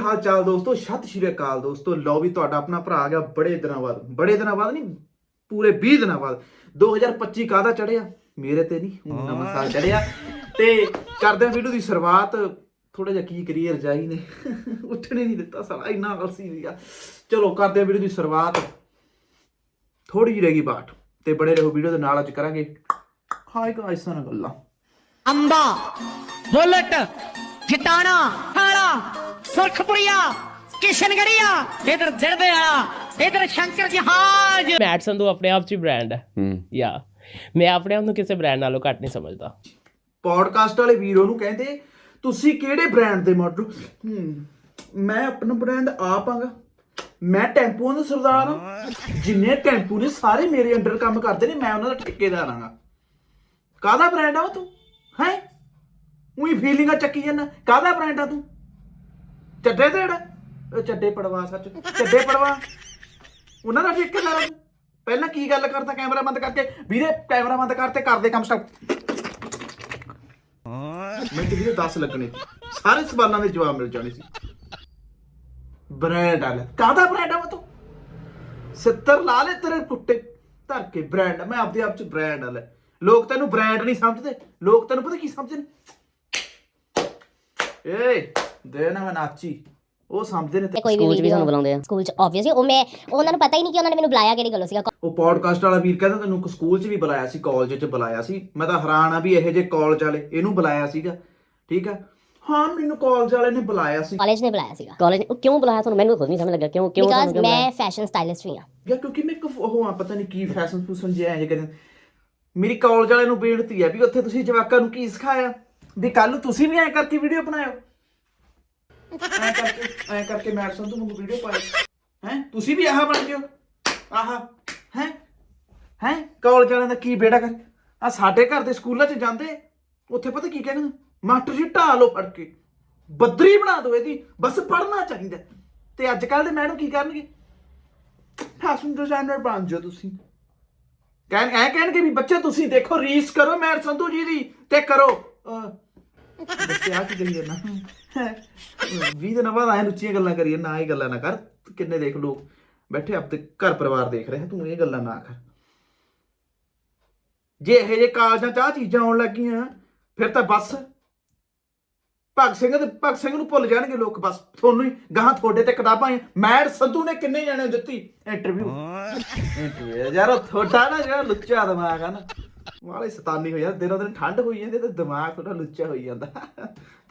ਹਾਲ ਚਾਲ ਦੋਸਤੋ ਸਤਿ ਸ਼੍ਰੀ ਅਕਾਲ ਦੋਸਤੋ। ਲਓ ਵੀ ਤੁਹਾਡਾ ਆਪਣਾ ਭਰਾ ਆ ਗਿਆ ਬੜੇ ਦਿਨਾਂ ਬਾਅਦ। ਬੜੇ ਦਿਨਾਂ ਬਾਅਦ ਨਹੀਂ ਪੂਰੇ 20 ਦਿਨਾਂ ਬਾਅਦ। 2025 ਕਾਹਦਾ ਚੜਿਆ ਮੇਰੇ ਤੇ ਨਹੀਂ ਹੁਣ ਨਵਾਂ ਸਾਲ ਚੜਿਆ ਤੇ ਕਰਦੇ ਆ ਵੀਡੀਓ ਦੀ ਸ਼ੁਰੂਆਤ। ਥੋੜਾ ਜਿਹਾ ਕੀ ਕਰੀਏ ਰਜਾਈ ਨੇ ਉੱਠਣੇ ਨਹੀਂ ਦਿੱਤਾ ਸਾਲਾ ਇੰਨਾ ਅਲਸੀ ਸੀਗਾ ਚਲੋ ਕਰਦੇ ਆ ਵੀਡੀਓ ਦੀ ਸ਼ੁਰੂਆਤ। ਥੋੜੀ ਜਿਹੀ ਰਹਿ ਗਈ ਬਾਟ ਤੇ ਬੜੇ ਰਹੋ ਵੀਡੀਓ ਦੇ ਨਾਲ ਅੱਜ ਕਰਾਂਗੇ ਹਾਈ ਗਾਇਸ ਨਾਲ ਗੱਲਾਂ। ਅੰਬਾ ਬੁਲਟ ਜਟਾਣਾ ਹਾਲਾ। ਸੁਰਖਪੁਰੀਆ ਕਿਸ਼ਨਗੜੀਆ ਇਧਰ ਦਿਰਦੇ ਵਾਲਾ ਇਧਰ ਸ਼ੰਕਰ ਜਹਾਜ। ਮੈਟ ਸੰਧੂ ਆਪਣੇ ਆਪ 'ਚ ਹੀ ਬ੍ਰਾਂਡ ਹੈ। ਯਾ ਮੈਂ ਆਪਣੇ ਆਪ ਨੂੰ ਕਿਸੇ ਬ੍ਰਾਂਡ ਨਾਲੋਂ ਘੱਟ ਨਹੀਂ ਸਮਝਦਾ। ਪੋਡਕਾਸਟ ਵਾਲੇ ਵੀਰੋ ਨੂੰ ਕਹਿੰਦੇ ਤੁਸੀਂ ਕਿਹੜੇ ਬ੍ਰਾਂਡ ਦੇ ਮਾਡਲ ਹੂੰ? ਮੈਂ ਆਪਣਾ ਬ੍ਰਾਂਡ ਆਪ ਆਂਗਾ। ਮੈਂ ਟੈਂਪੂਆਂ ਦਾ ਸਰਦਾਰ ਹਾਂ। ਜਿੰਨੇ ਟੈਂਪੂ ਨੇ ਸਾਰੇ ਮੇਰੇ ਅੰਡਰ ਕੰਮ ਕਰਦੇ ਨੇ ਮੈਂ ਉਹਨਾਂ ਦਾ ਠੇਕੇਦਾਰ ਆਂਗਾ। ਕਾਹਦਾ ਬ੍ਰਾਂਡ ਆ ਉਹ ਤੂੰ? ਹੈ? ਉਹੀ ਫੀਲਿੰਗਾਂ ਚੱਕੀ ਜਾਂਦਾ। ਕਾਹਦਾ ਬ੍ਰਾਂਡ ਆ ਤੂੰ? ਚੱਡੇ ਤੇ ਜਿਹੜਾ ਉਹ ਚੱਡੇ ਪੜਵਾ, ਸੱਚ। ਚੱਡੇ ਪੜਵਾ। ਉਹਨਾਂ ਦਾ ਠੇਕੇਦਾਰ ਆ ਤੂੰ ਪਹਿਲਾਂ ਕੀ ਗੱਲ ਕਰਦਾ ਕੈਮਰਾ ਬੰਦ ਕਰਕੇ? ਵੀਰੇ, ਕੈਮਰਾ ਬੰਦ ਕਰਤੇ, ਕਰਦੇ ਕੰਮ ਸਟਾਪ ਮੈਂ ਤੇ ਵੀਰੇ 10 ਲੱਗਣੇ। ਸੀ। ਸਾਰੇ ਸਵਾਲਾਂ ਦੇ ਜਵਾਬ ਮਿਲ ਜਾਣੇ ਸੀ। ਬ੍ਰਾਂਡ ਵਾਲਾ। ਕਾਹਦਾ ਬ੍ਰਾਂਡ ਆ ਉਹ ਤੂੰ? 70 ਲਾ ਲੈ ਤੇਰੇ ਟੁੱਟੇ ਧਰ ਕੇ ਬ੍ਰਾਂਡ। ਮੈਂ ਆਪਦੇ ਆਪ ਚ ਬ੍ਰਾਂਡ ਵਾਲਾ। ਲੋਕ ਤੈਨੂੰ ਬ੍ਰਾਂਡ ਨਹੀਂ ਸਮਝਦੇ। ਲੋਕ ਤੈਨੂੰ ਪਤਾ ਕੀ ਸਮਝਦੇ ਨੇ? ਏ ਦੇ ਨਾ ਮੈਂ ਨਾਚੀ। ਉਹ ਸਮਝਦੇ ਨੇ ਤੇ ਕੋਈ ਵੀ ਸਕੂਲ 'ਚ ਵੀ video- ਸਾਨੂੰ ਬੁਲਾਉਂਦੇ ਆ। ਸਕੂਲ ਚ ਆਬਵੀਅਸਲੀ ਉਹ ਮੈਂ ਉਹਨਾਂ ਨੂੰ ਪਤਾ ਹੀ ਨਹੀਂ ਕਿ ਉਹਨਾਂ ਨੇ ਮੈਨੂੰ ਬੁਲਾਇਆ ਕਿਹੜੀ ਗੱਲੋਂ ਸੀਗਾ। ਉਹ ਪੋਡਕਾਸਟ ਵਾਲਾ ਵੀਰ ਕਹਿੰਦਾ ਤੈਨੂੰ ਸਕੂਲ 'ਚ ਵੀ ਬੁਲਾਇਆ ਸੀ ਕਾਲਜ 'ਚ ਬੁਲਾਇਆ ਸੀ। ਮੈਂ ਤਾਂ ਹੈਰਾਨ ਆ ਵੀ ਇਹੋ ਜਿਹੇ ਕਾਲਜ ਵਾਲੇ ਇਹਨੂੰ ਬੁਲਾਇਆ ਸੀਗਾ। ਠੀਕ ਆ? ਹਾਂ ਮੈਨੂੰ ਕਾਲਜ ਵਾਲੇ ਨੇ ਬੁਲਾਇਆ ਸੀ। ਕਾਲਜ ਨੇ ਬੁਲਾਇਆ ਸੀਗਾ। ਕਾਲਜ ਉਹ ਕਿਉਂ ਬੁਲਾਇਆ? ਤੁਹਾਨੂੰ ਮੈਨੂੰ ਖੁਦ ਨਹੀਂ ਸਮਝ ਲੱਗਾ ਕਿਉਂ ਕਿਉਂ ਬਿਕਾਜ਼ ਤੁਹਾਨੂੰ ਕਿਉਂ ਮੈਂ ਫੈਸ਼ਨ ਸਟਾਈਲਿਸਟ ਵੀ ਹਾਂ। ਯਾ ਕਿਉਂਕਿ ਮੈਂ ਇੱਕ ਉਹ ਆ ਪਤਾ ਨਹੀਂ ਕੀ ਫੈਸ਼ਨ ਫੂਸ਼ਨ ਜਿਹਾ ਐਂ ਕਰੇ ਮੇਰੀ ਕਾਲਜ ਵਾਲਿਆਂ ਨੂੰ ਬੇਨਤੀ ਹੈ ਵੀ ਉੱਥੇ ਤੁਸੀਂ ਜਵਾਕਾਂ ਨੂੰ ਕੀ ਸਿਖਾਇਆ? ਵੀ ਕੱਲ ਨੂੰ ਤੁਸੀਂ ਵੀ ਐਂ ਕਰਕੇ ਵੀਡੀਓ ਬਣਾਇਓ। ਐਂ ਕਰਕੇ ਐਂ ਕਰਕੇ ਮੈਂ ਸੰਧੂ ਨੂੰ ਵੀਡੀਓ ਪਾਇਓ। ਹੈ? ਤੁਸੀਂ ਵੀ ਆਹ ਬਣ ਜਿਓ। ਆਹ। ਹੈ? ਹੈ? ਕਾਲਜ ਵਾਲਿਆਂ ਦਾ ਕੀ ਬੇੜਾ ਕਰ ਆ ਸਾਡੇ ਘਰ ਦੇ ਸਕੂਲਾਂ 'ਚ ਜਾਂਦੇ, ਉੱਥੇ ਪਤਾ ਕੀ ਕਹਿੰਦੇ ਮਾਸਟਰ ਜੀ, ਢਾਹ ਲਓ ਫੜ ਕੇ। ਬੱਦਰੀ ਬਣਾ ਦਿਓ ਇਹਦੀ। ਬਸ ਪੜ੍ਹਨਾ ਚਾਹੀਦਾ। ਤੇ ਅੱਜ ਕੱਲ ਦੇ ਮੈਡਮ ਕੀ ਕਰਨਗੇ? ਫੈਸ਼ਨ ਡਿਜ਼ਾਈਨਰ ਬਣ ਜਾਓ ਤੁਸੀਂ। ਕਹਿਣ ਐ ਕਹਿਣਗੇ ਵੀ ਬੱਚੇ, ਤੁਸੀਂ ਦੇਖੋ, ਰੀਸ ਕਰੋ ਮੈਂ ਸੰਧੂ ਜੀ ਦੀ, ਤੇ ਕਰੋ। ਅਹ, ਬੱਚੇ ਆ ਕੀ ਕਰੀ ਜਾਂਦਾ ਵੀ ਦਿਨ ਬਾਅਦ ਆਏ ਉੱਚੀਆਂ ਗੱਲਾਂ ਕਰੀਏ ਨਾ ਇਹ ਗੱਲਾਂ ਨਾ ਕਰ ਕਿੰਨੇ ਦੇਖ ਲੋਕ ਬੈਠੇ ਆਪਣੇ ਘਰ ਪਰਿਵਾਰ ਦੇਖ ਰਹੇ ਤੂੰ ਇਹ ਗੱਲਾਂ ਨਾ ਕਰ। ਜੇ ਇਹ ਜੇ ਕਾਲਜਾਂ ਚ ਆਹ ਚੀਜ਼ਾਂ ਆਉਣ ਲੱਗੀਆਂ ਫਿਰ ਤਾਂ ਬਸ। ਭਗਤ ਸਿੰਘ ਤੇ ਭਗਤ ਸਿੰਘ ਨੂੰ ਭੁੱਲ ਜਾਣਗੇ ਲੋਕ ਬਸ। ਤੁਹਾਨੂੰ ਹੀ ਗਾਹਾਂ ਤੁਹਾਡੇ ਤੇ ਕਿਤਾਬਾਂ ਆਈਆਂ। ਮੈਡ ਸੰਧੂ ਨੇ ਕਿੰਨੇ ਜਾਣੇ ਦਿੱਤੀ? ਇੰਟਰਵਿਊ। ਇੰਟਰਵਿਊ। ਯਾਰ ਉਹ ਤੁਹਾਡਾ ਨਾ ਜਿਹੜਾ ਲੁੱਚਾ ਦਿਮਾਗ ਆ ਨਾ। ਵਾਲੇ ਸਤਾਨੀ ਹੋ ਯਾਰ ਦਿਨੋਂ ਦਿਨ ਠੰਡ ਹੋਈ ਜਾਂਦੀ ਤੇ ਦਿਮਾਗ ਤੁਹਾਡਾ ਲੁੱਚਾ ਹੋਈ ਜਾਂਦਾ।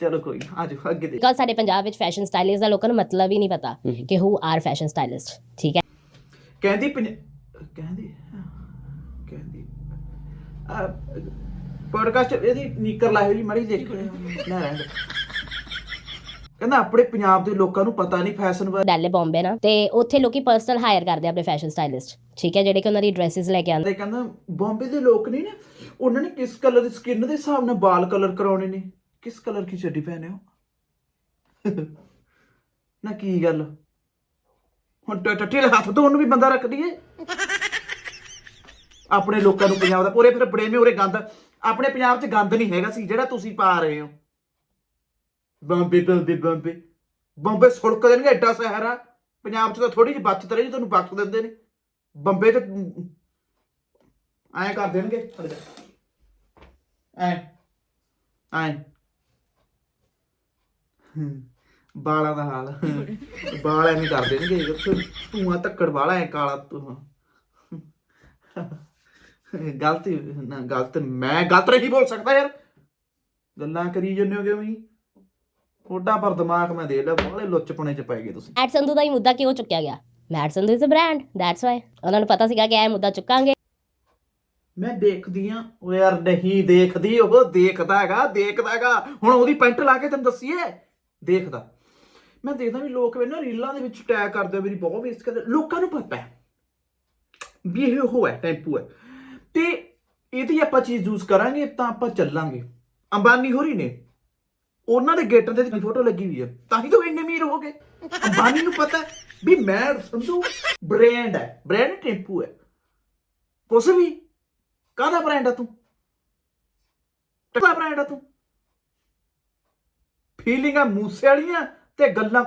ਚਲੋ ਕੋਈ ਨਾ ਆਜੋ ਅੱਗੇ ਦੇ ਬਿਕਾਜ਼ ਸਾਡੇ ਪੰਜਾਬ ਵਿੱਚ ਫੈਸ਼ਨ ਸਟਾਈਲਿਸਟ ਦਾ ਲੋਕਾਂ ਨੂੰ ਮਤਲਬ ਹੀ ਨਹੀਂ ਪਤਾ ਕਿ ਹੂ ਆਰ ਫੈਸ਼ਨ ਸਟਾਈਲਿਸਟ ਠੀਕ ਹੈ? ਕਹਿੰਦੀ ਪੰਜ- ਕਹਿੰਦੀ ਕਹਿੰਦੀ ਆ ਪੋਡਕਾਸਟ ਇਹਦੀ ਨੀਕਰ ਲਾਈ ਹੋਈ ਮੜੀ ਦੇਖ। ਨਾ ਰਹਿਣ ਦੇ। ਕਹਿੰਦਾ ਆਪਣੇ ਪੰਜਾਬ ਦੇ ਲੋਕਾਂ ਨੂੰ ਪਤਾ ਨਹੀਂ ਫੈਸ਼ਨ ਬਾਰੇ। ਡੈਲੇ ਬੰਬੇ ਨਾ। ਤੇ ਉੱਥੇ ਲੋਕੀ ਪਰਸਨਲ ਹਾਇਰ ਕਰਦੇ ਆ ਆਪਣੇ ਫੈਸ਼ਨ ਸਟਾਈਲਿਸਟ ਠੀਕ ਹੈ ਜਿਹੜੇ ਕਿ ਉਹਨਾਂ ਦੀ ਡਰੈਸਸ ਲੈ ਕੇ ਆਉਂਦੇ। ਕਹਿੰਦਾ ਬੰਬੇ ਦੇ ਲੋਕ ਨਹੀਂ ਨੇ ਉਹਨਾਂ ਨੇ ਕਿਸ ਕਲਰ ਦੀ ਸਕਿਨ ਦੇ ਹਿਸਾਬ ਨਾਲ ਵਾਲ ਕਲਰ ਕਰਾਉਣੇ ਨੇ? ਕਿਸ ਕਲਰ ਦੀ ਚੱਡੀ ਪਹਿਨੇ ਹੋ? ਨਾ ਕੀ ਗੱਲ? ਹੁਣ ਟੱਟੀ ਹੱਥ ਤੋਂ ਉਹਨੂੰ ਵੀ ਬੰਦਾ ਰੱਖ ਦਈਏ। ਆਪਣੇ ਲੋਕਾਂ ਨੂੰ ਪੰਜਾਬ ਦਾ ਪੂਰੇ ਫਿਰ ਬੜੇਵੇਂ ਉਰੇ ਗੰਦ। ਆਪਣੇ ਪੰਜਾਬ 'ਚ ਗੰਦ ਨਹੀਂ ਹੈਗਾ ਸੀ ਜਿਹੜਾ ਤੁਸੀਂ ਪਾ ਰਹੇ ਹੋ। ਬੰਬੇ ਬੰਬੇ ਬੰਬੇ। ਬੰਬੇ ਸੁੜਕ ਦੇਣਗੇ ਐਡਾ ਸ਼ਹਿਰ ਆ। ਪੰਜਾਬ 'ਚ ਤਾਂ ਥੋੜੀ ਜਿਹੀ ਬਚਤ ਰਹੀ ਤੁਹਾਨੂੰ ਬਖਸ਼ ਦਿੰਦੇ ਨੇ। ਬੰਬੇ ਤੇ ਐਂ ਕਰ ਦੇਣਗੇ। ਖੜ ਜਾ। ਐਂ ਐਂ। ਹਮ, ਬਾਲਾਂ ਦਾ ਹਾਲ। ਬਾਲ ਐਵੇਂ ਕਰ ਦੇਣਗੇ। ਧੂਆਂ ਧੱਕੜ ਵਾਲਾ ਐ ਕਾਲਾ ਤੂੰ ਗਲਤ ਨਾ ਗਲਤ। ਮੈਂ ਗਲਤ ਨਹੀਂ ਬੋਲ ਸਕਦਾ ਯਾਰ। ਗੱਲਾਂ ਕਰੀ ਜੰਨੇ ਹੋ ਕਿਉਂ ਥੋੜਾ ਪਰ ਦਿਮਾਗ ਮੈਂ ਦੇ ਲਿਆ ਬਾਲੇ ਲੁੱਚਪਣੇ ਚ ਪੈ ਗਏ ਤੁਸੀਂ। ਮੈਟ ਸੰਧੂ ਦਾ ਹੀ ਮੁੱਦਾ ਕਿਉਂ ਚੁੱਕਿਆ ਗਿਆ? Matt Sandhu is a brand that's why ਉਹਨਾਂ ਨੂੰ ਪਤਾ ਸੀਗਾ ਕਿ ਇਹ ਮੁੱਦਾ ਚੁੱਕਾਂਗੇ। ਮੈਂ ਦੇਖਦੀ ਆ ਉਹ ਯਾਰ ਨਹੀਂ ਦੇਖਦੀ ਉਹ ਦੇਖਦਾ ਹੈਗਾ ਦੇਖਦਾ ਹੈਗਾ। ਹੁਣ ਉਹਦੀ ਪੈਂਟ ਲਾ ਕੇ ਤੈਨੂੰ ਦੱਸੀਏ। ਦੇਖਦਾ। ਮੈਂ ਦੇਖਦਾ ਵੀ ਲੋਕ ਮੈਨੂੰ ਰੀਲਾਂ ਦੇ ਵਿੱਚ ਟੈਗ ਕਰਦੇ ਆ, ਮੇਰੀ ਬਹੁਤ ਵੇਸਟ ਕਰਦੇ। ਲੋਕਾਂ ਨੂੰ ਪਤਾ ਹੈ ਵੀ ਇਹ ਉਹ ਹੈ ਟੈਂਪੂ ਹੈ। ਤੇ ਇਹਦੀ ਆਪਾਂ ਚੀਜ਼ ਯੂਜ਼ ਕਰਾਂਗੇ ਤਾਂ ਆਪਾਂ ਚੱਲਾਂਗੇ। ਅੰਬਾਨੀ ਹੋਰੀ ਨੇ ਉਹਨਾਂ ਦੇ ਗੇਟਾਂ ਤੇ ਦੀ ਫੋਟੋ ਲੱਗੀ ਹੋਈ ਹੈ ਤਾਂ ਹੀ ਤਾਂ ਉਹ ਇੰਨੇ ਅਮੀਰ ਹੋ ਗਏ। ਅੰਬਾਨੀ ਨੂੰ ਪਤਾ ਵੀ ਮੈਂ ਸੰਧੂ ਬ੍ਰਾਂਡ ਹੈ ਬ੍ਰਾਂਡ ਟੈਂਪੂ ਹੈ। ਕੁਛ ਵੀ। ਕਾਹਦਾ ਬ੍ਰਾਂਡ ਆ ਤੂੰ? ਕਾਹਦਾ ਬ੍ਰਾਂਡ ਆ ਤੂੰ? ਫੀਲਿੰਗਾਂ ਮੂਸੇ ਵਾਲੀਆਂ ਤੇ ਗੱਲਾਂ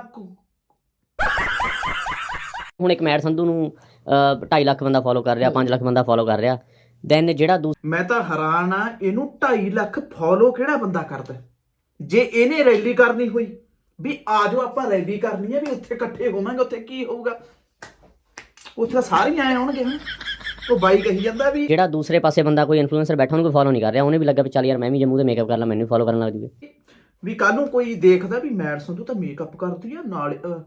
ਹੁਣ ਇੱਕ ਮੈਡ ਸੰਧੂ ਨੂੰ 2.5 ਲੱਖ ਬੰਦਾ ਫੋਲੋ ਕਰ ਰਿਹਾ 5 ਲੱਖ ਬੰਦਾ ਫੋਲੋ ਕਰ ਰਿਹਾ। ਦੈਨ ਜਿਹੜਾ ਮੈਂ ਤਾਂ ਹੈਰਾਨ ਆ ਇਹਨੂੰ 2.5 ਲੱਖ ਫੋਲੋ ਕਿਹੜਾ ਬੰਦਾ ਕਰਦਾ ਜੇ ਇਹਨੇ ਰੈਲੀ ਕਰਨੀ ਹੋਈ ਵੀ ਆ ਜਾਓ ਆਪਾਂ ਰੈਲੀ ਕਰਨੀ ਹੈ ਵੀ ਉੱਥੇ ਇਕੱਠੇ ਹੋਵਾਂਗੇ ਉੱਥੇ ਕੀ ਹੋਊਗਾ? ਉੱਥੇ ਸਾਰੇ ਹੀ ਆਏ ਹੋਣਗੇ। ਉਹ ਬਾਈ ਕਹੀ ਜਾਂਦਾ ਵੀ ਜਿਹੜਾ ਦੂਸਰੇ ਪਾਸੇ ਬੰਦਾ ਕੋਈ ਇਨਫਲੂਐਂਸਰ ਬੈਠਾ ਉਹਨੂੰ ਕੋਈ ਫੋਲੋ ਨਹੀਂ ਕਰ ਰਿਹਾ। ਉਹਨੇ ਵੀ ਲੱਗਾ ਵੀ ਚੱਲ ਯਾਰ ਮੈਂ ਵੀ ਜੰਮੂ ਤੇ ਮੇਕਅਪ ਕਰ ਲਾਂ ਮੈਨੂੰ ਫੋਲੋ ਕਰਨ ਲੱਗ ਜੂਗੇ। ਵੀ ਕੱਲ ਨੂੰ ਕੋਈ ਦੇਖਦਾ ਵੀ ਮੈਡ ਸੰਧੂ ਤਾਂ ਮੇਕਅਪ ਕਰਦੀ ਆ ਨਾਲ ਅਹ,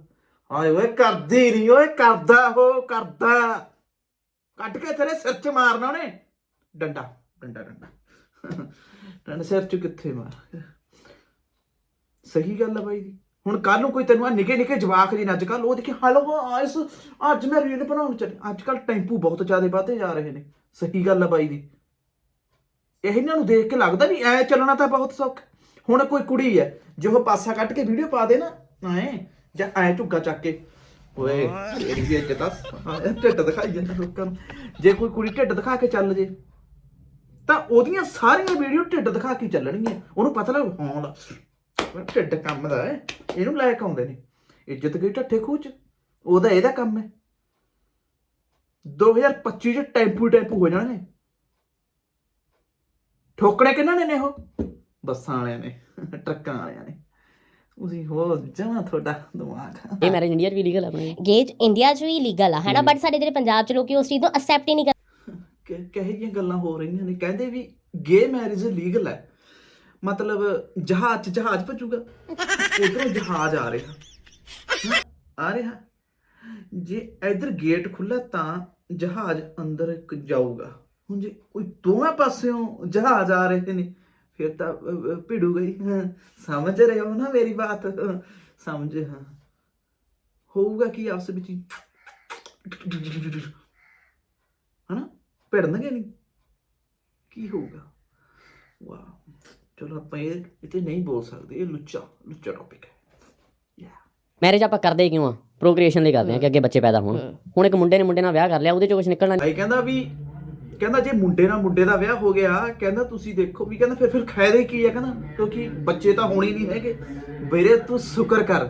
ਆਏ ਓਏ ਕਰਦੀ ਨਹੀਂ ਓਏ ਕਰਦਾ ਉਹ ਕਰਦਾ। ਕੱਟ ਕੇ ਤੇਰੇ ਸਿਰ 'ਚ ਮਾਰਨਾ ਉਹਨੇ। ਡੰਡਾ ਡੰਡਾ ਡੰਡਾ। ਡੰਡਾ ਸਿਰ 'ਚ ਕਿੱਥੇ ਮਾਰ? ਸਹੀ ਗੱਲ ਆ ਬਾਈ ਦੀ ਹੁਣ ਕੱਲ ਨੂੰ ਕੋਈ ਤੈਨੂੰ ਆ ਨਿੱਕੇ ਨਿੱਕੇ ਜਵਾਕ ਜੀ ਨੇ, ਅੱਜ ਕੱਲ ਉਹ ਦੇਖੀ, ਹਲੋ ਇਸ, ਅੱਜ ਮੈਂ ਰੀਲ ਬਣਾਉਣ ਚੱਲ। ਅੱਜ ਕੱਲ ਟੈਂਪੂ ਬਹੁਤ ਜ਼ਿਆਦਾ ਵਧਦੇ ਜਾ ਰਹੇ ਨੇ। ਸਹੀ ਗੱਲ ਆ ਬਾਈ ਦੀ ਇਹਨਾਂ ਨੂੰ ਦੇਖ ਕੇ ਲੱਗਦਾ ਵੀ ਐ ਚੱਲਣਾ ਤਾਂ ਬਹੁਤ ਸੌਖਾ ਹੁਣ ਕੋਈ ਕੁੜੀ ਹੈ, ਜੇ ਉਹ ਪਾਸਾ ਕੱਟ ਕੇ ਵੀਡੀਓ ਪਾ ਦੇ ਨਾ, ਐ, ਜਾਂ ਐ ਝੁੱਗਾ ਚੱਕ ਕੇ, ਓਏ, ਤੇਰੀ ਵੀ ਇੱਜ਼ਤ ਆ ਢਿੱਡ ਦਿਖਾਈ ਜਾਂਦਾ ਲੋਕਾਂ ਨੂੰ। ਜੇ ਕੋਈ ਕੁੜੀ ਢਿੱਡ ਦਿਖਾ ਕੇ ਚੱਲ ਜੇ, ਤਾਂ ਉਹਦੀਆਂ ਸਾਰੀਆਂ ਵੀਡੀਓ ਢਿੱਡ ਦਿਖਾ ਕੇ ਚੱਲਣਗੀਆਂ। ਉਹਨੂੰ ਪਤਾ ਲੱਗ, ਹਾਂ ਲਾ, ਢਿੱਡ ਕੰਮ ਦਾ ਹੈ ਇਹਨੂੰ ਲੈ ਕੇ ਆਉਂਦੇ ਨੇ। ਇੱਜ਼ਤ ਗਈ ਢੱਠੇ ਖੂਚ ਉਹਦਾ ਇਹਦਾ ਕੰਮ ਹੈ। 2025 ਚ ਟੈਂਪੂ ਟੈਂਪੂ ਹੋ ਜਾਣਗੇ। ਠੋਕਣੇ ਕਿਹਨਾਂ ਨੇ ਨੇ ਉਹ? ਬੱਸਾਂ ਵਾਲਿਆਂ ਨੇ ਟਰੱਕਾਂ ਵਾਲਿਆਂ ਨੇ। ਤੁਸੀਂ ਹੋ ਜਮਾ ਤੁਹਾਡਾ ਦਿਮਾਗ। ਇਹ ਮੈਰਿਜ ਇੰਡੀਆ 'ਚ ਵੀ ਲੀਗਲ ਹੈ ਆਪਣੇ ਗੇਜ ਇੰਡੀਆ 'ਚ ਵੀ ਲੀਗਲ ਆ ਹੈਨਾ? ਬਟ ਸਾਡੇ ਜਿਹੜੇ ਪੰਜਾਬ 'ਚ ਲੋਕੀ ਉਸ ਚੀਜ਼ ਨੂੰ ਹੀ ਨਹੀਂ ਕਹੇ ਜੀਆਂ ਗੱਲਾਂ ਹੋ ਰਹੀਆਂ ਨੇ? ਕਹਿੰਦੇ ਵੀ ਗੇ ਮੈਰਿਜ ਲੀਗਲ ਹੈ। ਮਤਲਬ ਜਹਾਜ਼ 'ਚ ਜਹਾਜ਼ ਭੱਜੂਗਾ। ਉਧਰੋਂ ਜਹਾਜ਼ ਆ ਰਿਹਾ। ਹਨਾ? ਆ ਰਿਹਾ। ਜੇ ਇਧਰ ਗੇਟ ਖੁੱਲਾ ਤਾਂ ਜਹਾਜ਼ ਅੰਦਰ ਇੱਕ ਜਾਊਗਾ। ਹੁਣ ਜੇ ਕੋਈ ਦੋਵਾਂ ਪਾਸਿਓਂ ਜਹਾਜ਼ ਆ ਰਹੇ ਨੇ ਫਿਰ ਤਾਂ ਅ, ਅ, ਭਿੜੂ ਗਈ। ਹਾਂ, ਸਮਝ ਰਹੇ ਹੋ ਨਾ ਮੇਰੀ ਬਾਤ? ਹਾਂ, ਸਮਝ ਹਾਂ। ਹੋਊਗਾ ਕੀ ਆਪਸ ਵਿੱਚ ਹੀ? ਹਨਾ? ਭਿੜਨਗੇ ਨਹੀਂ? ਕੀ ਹੋਊਗਾ? ਵਾਹ। ਚਲੋ ਆਪਾਂ ਇਹ ਤੇ ਨਹੀਂ ਬੋਲ ਸਕਦੇ ਇਹ ਲੁੱਚਾ ਲੁੱਚਾ ਟੌਪਿਕ ਹੈ। ਯਾ ਮੈਰਿਜ ਆਪਾਂ ਕਰਦੇ ਕਿਉਂ ਆ? ਪ੍ਰੋਕ੍ਰੀਏਸ਼ਨ ਲਈ ਕਰਦੇ ਆ ਕਿ ਅੱਗੇ ਬੱਚੇ ਪੈਦਾ ਹੋਣ। ਹੁਣ ਇੱਕ ਮੁੰਡੇ ਨੇ ਮੁੰਡੇ ਨਾਲ ਵਿਆਹ ਕਰ ਲਿਆ ਉਹਦੇ ਚੋਂ ਕੁਝ ਨਿਕਲਣਾ ਭਾਈ ਕਹਿੰਦਾ ਵੀ ਕਹਿੰਦਾ ਜੇ ਮੁੰਡੇ ਨਾਲ ਮੁੰਡੇ ਦਾ ਵਿਆਹ ਹੋ ਗਿਆ ਕਹਿੰਦਾ ਤੁਸੀਂ ਦੇਖੋ ਵੀ ਕਹਿੰਦਾ ਫਿਰ ਫਿਰ ਫਾਇਦੇ ਕੀ ਹੈ ਕਹਿੰਦਾ? ਕਿਉਂਕਿ ਬੱਚੇ ਤਾਂ ਹੋਣੇ ਨਹੀਂ ਹੈਗੇ। ਵੀਰੇ ਤੂੰ ਸ਼ੁਕਰ ਕਰ।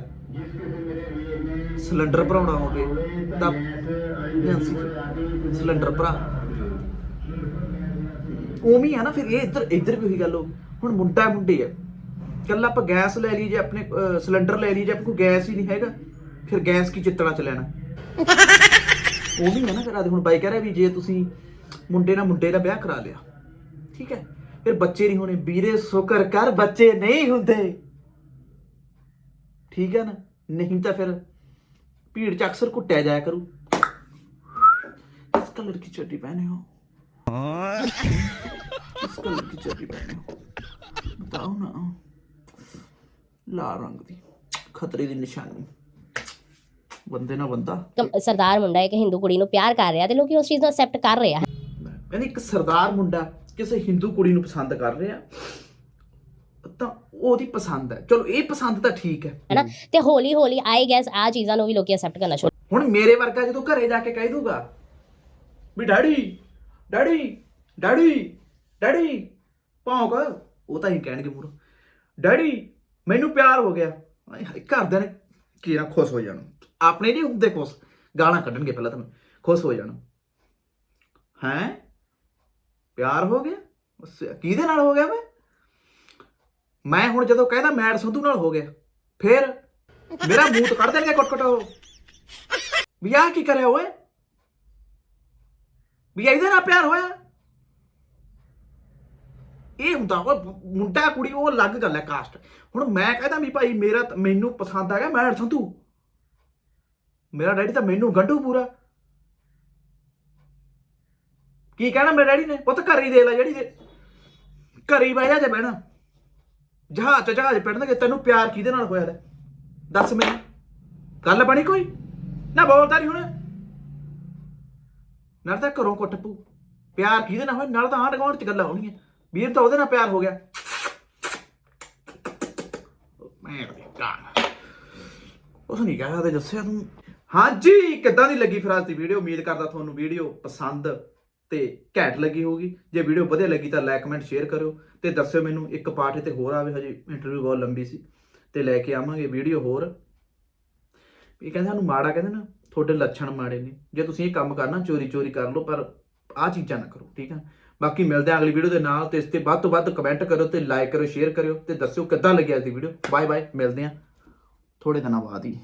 ਸਿਲੰਡਰ ਭਰਾਉਣਾ ਹੋਵੇ ਤਾਂ ਸਿਲੰਡਰ ਭਰਾ। ਉਵੇਂ ਹੀ ਆ ਨਾ ਫਿਰ ਇਹ ਇੱਧਰ ਇੱਧਰ ਵੀ ਉਹੀ ਗੱਲ ਹੋ ਗਈ। ਹੁਣ ਮੁੰਡਾ ਮੁੰਡੇ ਆ ਕੱਲਾ ਆਪਾਂ ਗੈਸ ਲੈ ਲਈ ਜੇ ਆਪਣੇ ਸਿਲੰਡਰ ਲੈ ਲਈ ਜੇ ਕੋਈ ਗੈਸ ਹੀ ਨਹੀਂ ਹੈਗਾ ਫਿਰ ਗੈਸ ਕੀ ਚਿੱਤਣਾ ਚ ਲੈਣਾ ਉਹ ਵੀ ਨਾ ਕਰਾ ਦੇ ਹੁਣ ਬਾਈ ਕਹਿ ਰਿਹਾ ਵੀ ਜੇ ਤੁਸੀਂ ਮੁੰਡੇ ਨਾਲ ਮੁੰਡੇ ਦਾ ਵਿਆਹ ਕਰਾ ਲਿਆ ਠੀਕ ਹੈ ਫਿਰ ਬੱਚੇ ਨਹੀਂ ਹੋਣੇ। ਵੀਰੇ ਸ਼ੁਕਰ ਕਰ ਬੱਚੇ ਨਹੀਂ ਹੁੰਦੇ। ਠੀਕ ਹੈ ਨਾ? ਨਹੀਂ ਤਾਂ ਫਿਰ ਭੀੜ ਚ ਅਕਸਰ ਘੁੱਟਿਆ ਜਾਇਆ ਕਰੂ। ਇਸ ਕਲਰ ਕੀ ਚਟੀ ਪਹਿਨੇ ਹੋ। किस कलर की चड्डी पहने हो बताओ ना लाल रंग ਦੀ ਖਤਰੇ ਦੀ ਨਿਸ਼ਾਨੀ ਬੰਦੇ ਨਾਲ ਬੰਦਾ ਕਮ- ਸਰਦਾਰ ਮੁੰਡਾ ਇੱਕ ਹਿੰਦੂ ਕੁੜੀ ਨੂੰ ਪਿਆਰ ਕਰ ਰਿਹਾ ਤੇ ਲੋਕੀ ਉਸ ਚੀਜ਼ ਨੂੰ ਅਸੈਪਟ ਕਰ ਰਹੇ ਆ ਯਾਨੀ ਇੱਕ ਸਰਦਾਰ ਮੁੰਡਾ ਕਿਸੇ ਹਿੰਦੂ ਕੁੜੀ ਨੂੰ ਪਸੰਦ ਕਰ ਰਿਹਾ ਤਾਂ ਉਹਦੀ ਪਸੰਦ ਹੈ ਚਲੋ ਇਹ ਪਸੰਦ ਤਾਂ ਠੀਕ ਹੈ ਹੈਨਾ ਤੇ ਹੌਲੀ ਹੌਲੀ ਆਈ ਗੈਸ ਆ ਚੀਜ਼ਾਂ ਨੂੰ ਵੀ ਲੋਕੀ ਅਸੈਪਟ ਕਰਨਾ ਸ਼ੁਰੂ ਹੁਣ ਮੇਰੇ ਵਰਗਾ ਜਦੋਂ ਘਰੇ ਜਾ ਕੇ ਕਹਿ ਦੂਗਾ ਵੀ ਡੈਡੀ ਡੈਡੀ ਡੈਡੀ ਡੈਡੀ, ਭੌਂਕ। ਉਹ ਤਾਂ ਹੀ ਕਹਿਣਗੇ ਮੂਰ ਡੈਡੀ, ਮੈਨੂੰ ਪਿਆਰ ਹੋ ਗਿਆ। ਆਏ ਹਾਏ, ਘਰਦਿਆਂ ਨੇ ਕੀ ਖੁਸ਼ ਹੋ ਜਾਣਾ। ਆਪਣੇ ਨਹੀਂ ਹੁੰਦੇ ਖੁਸ਼। ਗਾਲਾਂ ਕੱਢਣਗੇ ਪਹਿਲਾਂ ਤਾਂ ਖੁਸ਼ ਹੋ ਜਾਣਾ। ਹੈ? ਪਿਆਰ ਹੋ ਗਿਆ? ਕਿਹਦੇ ਨਾਲ ਹੋ ਗਿਆ ਮੈਂ ਮੈਂ ਹੁਣ ਜਦੋਂ ਕਹਿੰਦਾ ਮੈਡ ਸੰਧੂ ਨਾਲ ਹੋ ਗਿਆ, ਫੇਰ ਮੇਰਾ ਮੂੰਹ ਕੱਢ ਦੇਣਗੇ ਕੁੱਟ ਕੁੱਟ ਵੀ ਆਹ ਕੀ ਕਰਿਆ ਓਏ? ਵੀ ਇਹਦੇ ਨਾਲ ਪਿਆਰ ਹੋਇਆ? ਇਹ ਹੁੰਦਾ ਉਹ ਮੁੰਡਾ ਕੁੜੀ, ਉਹ ਅਲੱਗ ਗੱਲ ਹੈ ਕਾਸਟ ਹੁਣ ਮੈਂ ਕਹਿੰਦਾ ਵੀ ਭਾਈ ਮੇਰਾ ਮੈਨੂੰ ਪਸੰਦ ਆ ਗਿਆ ਮੈਂ ਸੰਧੂ ਮੇਰਾ ਡੈਡੀ ਤਾਂ ਮੈਨੂੰ ਗੰਢੂ ਪੂਰਾ। ਕੀ ਕਹਿਣਾ ਮੇਰੇ ਡੈਡੀ ਨੇ? ਪੁੱਤ ਘਰ ਹੀ ਦੇ ਲੈ ਜਿਹੜੀ ਦੇ ਘਰ ਹੀ ਬਹਿ ਜਾ ਜੇ ਬਹਿਣਾ। ਜਹਾਜ਼ ਚ ਜਹਾਜ਼ ਪੈਣਗੇ ਤੈਨੂੰ ਪਿਆਰ ਕਿਹਦੇ ਨਾਲ ਹੋਇਆ ਲੈ? ਦੱਸ ਮੈਨੂੰ। ਗੱਲ ਬਣੀ ਕੋਈ? ਨਾ ਬੋਲਦਾ ਨਹੀਂ ਹੁਣ। ਨਾਲ ਤਾਂ ਘਰੋਂ ਕੁੱਟ ਪੂ ਪਿਆਰ ਕਿਹਦੇ ਨਾਲ ਹੋਇਆ? ਨਾਲ ਤਾਂ ਆਂਢ ਗੁਆਂਢ ਚ ਗੱਲਾਂ ਹੋਣੀਆਂ ਵੀਰ ਤਾਂ ਉਹਦੇ ਨਾਲ ਪਿਆਰ ਹੋ ਗਿਆ। ਮੈਂ ਉਸ ਨਹੀਂ ਕਹਾ ਤੇ ਦੱਸਿਆ ਤੂੰ। ਹਾਂਜੀ, ਕਿੱਦਾਂ ਦੀ ਲੱਗੀ ਫਿਰ ਅੱਜ ਦੀ ਵੀਡੀਓ? ਉਮੀਦ ਕਰਦਾ ਤੁਹਾਨੂੰ ਵੀਡੀਓ ਪਸੰਦ ਤੇ ਘੈਂਟ ਲੱਗੀ ਹੋਊਗੀ। ਜੇ ਵੀਡੀਓ ਵਧੀਆ ਲੱਗੀ ਤਾਂ ਲਾਈਕ, ਕਮੈਂਟ, ਸ਼ੇਅਰ ਕਰਿਓ ਤੇ ਦੱਸਿਓ ਮੈਨੂੰ ਇੱਕ ਪਾਰਟ ਤੇ ਹੋਰ ਆਵੇ। ਹਜੇ ਇੰਟਰਵਿਊ ਬਹੁਤ ਲੰਬੀ ਸੀ ਤੇ ਲੈ ਕੇ ਆਵਾਂਗੇ ਵੀਡੀਓ ਹੋਰ। ਇਹ ਕਹਿੰਦੇ ਸਾਨੂੰ ਮਾੜਾ ਕਹਿੰਦੇ ਨਾ, ਤੁਹਾਡੇ ਲੱਛਣ ਮਾੜੇ ਨੇ। ਜੇ ਤੁਸੀਂ ਇਹ ਕੰਮ ਕਰਨਾ ਚੋਰੀ ਚੋਰੀ ਕਰ ਲਓ, ਪਰ ਆਹ ਚੀਜ਼ਾਂ ਨਾ ਕਰੋ, ਠੀਕ ਆ? ਬਾਕੀ ਮਿਲਦੇ ਆ ਅਗਲੀ ਵੀਡੀਓ ਦੇ ਨਾਲ ਤੇ ਇਸ ਤੇ ਵੱਧ ਤੋਂ ਵੱਧ ਕਮੈਂਟ ਕਰੋ ਤੇ ਲਾਈਕ ਕਰੋ ਸ਼ੇਅਰ ਕਰਿਓ ਤੇ ਦੱਸਿਓ ਕਿੱਦਾਂ ਲੱਗਿਆ ਇਸ ਦੀ ਵੀਡੀਓ ਬਾਏ ਬਾਏ ਮਿਲਦੇ ਆ ਥੋੜੇ ਦਿਨਾਂ ਬਾਅਦ ਹੀ।